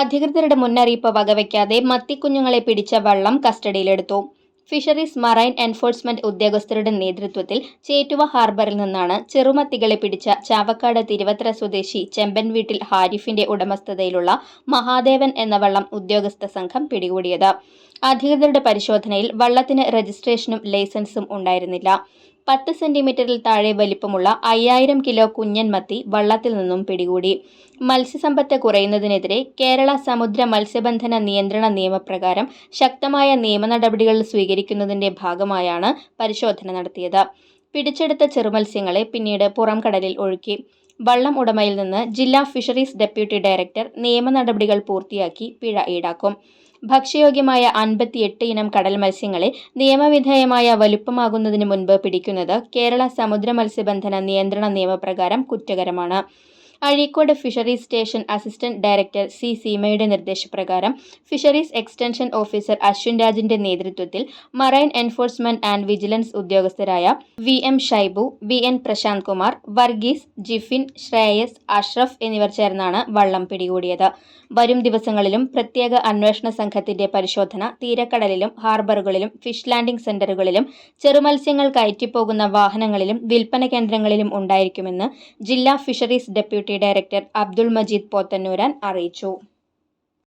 അധികൃതരുടെ മുന്നറിയിപ്പ് വകവയ്ക്കാതെ മത്തിക്കുഞ്ഞുങ്ങളെ പിടിച്ച വള്ളം കസ്റ്റഡിയിലെടുത്തു. ഫിഷറീസ് മറൈൻ എൻഫോഴ്സ്മെന്റ് ഉദ്യോഗസ്ഥരുടെ നേതൃത്വത്തിൽ ചേറ്റുവ ഹാർബറിൽ നിന്നാണ് ചെറുമത്തികളെ പിടിച്ച ചാവക്കാട് തിരുവത്ര സ്വദേശി ചെമ്പൻ വീട്ടിൽ ഹാരിഫിന്റെ ഉടമസ്ഥതയിലുള്ള മഹാദേവൻ എന്ന വള്ളം ഉദ്യോഗസ്ഥ സംഘം പിടികൂടിയത്. അധികൃതരുടെ പരിശോധനയിൽ വള്ളത്തിന് രജിസ്ട്രേഷനും ലൈസൻസും ഉണ്ടായിരുന്നില്ല. പത്ത് സെന്റിമീറ്ററിൽ താഴെ വലിപ്പമുള്ള അയ്യായിരം കിലോ കുഞ്ഞൻ മത്തി വള്ളത്തിൽ നിന്നും പിടികൂടി. മത്സ്യസമ്പത്ത് കുറയുന്നതിനെതിരെ കേരള സമുദ്ര മത്സ്യബന്ധന നിയന്ത്രണ നിയമപ്രകാരം ശക്തമായ നിയമ നടപടികൾ സ്വീകരിക്കുന്നതിന്റെ ഭാഗമായാണ് പരിശോധന നടത്തിയത്. പിടിച്ചെടുത്ത ചെറുമത്സ്യങ്ങളെ പിന്നീട് പുറം കടലിൽ ഒഴുക്കി. വള്ളം ഉടമയിൽ നിന്ന് ജില്ലാ ഫിഷറീസ് ഡെപ്യൂട്ടി ഡയറക്ടർ നിയമ നടപടികൾ പൂർത്തിയാക്കി പിഴ ഈടാക്കും. ഭക്ഷ്യയോഗ്യമായ അൻപത്തിയെട്ട് ഇനം കടൽ മത്സ്യങ്ങളെ നിയമവിധേയമായ വലുപ്പമാകുന്നതിന് മുൻപ് പിടിക്കുന്നത് കേരള സമുദ്ര മത്സ്യബന്ധന നിയന്ത്രണ നിയമപ്രകാരം കുറ്റകരമാണ്. Azhikode fisheries station assistant director C സീമയുടെ നിർദ്ദേശപ്രകാരം ഫിഷറീസ് എക്സ്റ്റൻഷൻ ഓഫീസർ അശ്വിൻ രാജിന്റെ നേതൃത്വത്തിൽ marine enforcement and vigilance ഉദ്യോഗസ്ഥരായ V M Shaibu V N Prashanth Kumar Varghese Jifin Shreyas Ashraf എന്നിവർ ചേർന്നാണ് വള്ളം പിടികൂടിയത്. വരും ദിവസങ്ങളിലും പ്രത്യേക അന്വേഷണ സംഘത്തിന്റെ പരിശോധന തീരക്കടലിലും ഹാർബറുകളിലും ഫിഷ് ലാൻഡിംഗ് സെന്ററുകളിലും ചെറുമത്സ്യങ്ങൾ കയറ്റിപ്പോകുന്ന വാഹനങ്ങളിലും വിൽപ്പന കേന്ദ്രങ്ങളിലും ഉണ്ടായിരിക്കുമെന്ന് ജില്ലാ fisheries deputy director Abdul Majeed Pothannooran അറിയിച്ചു.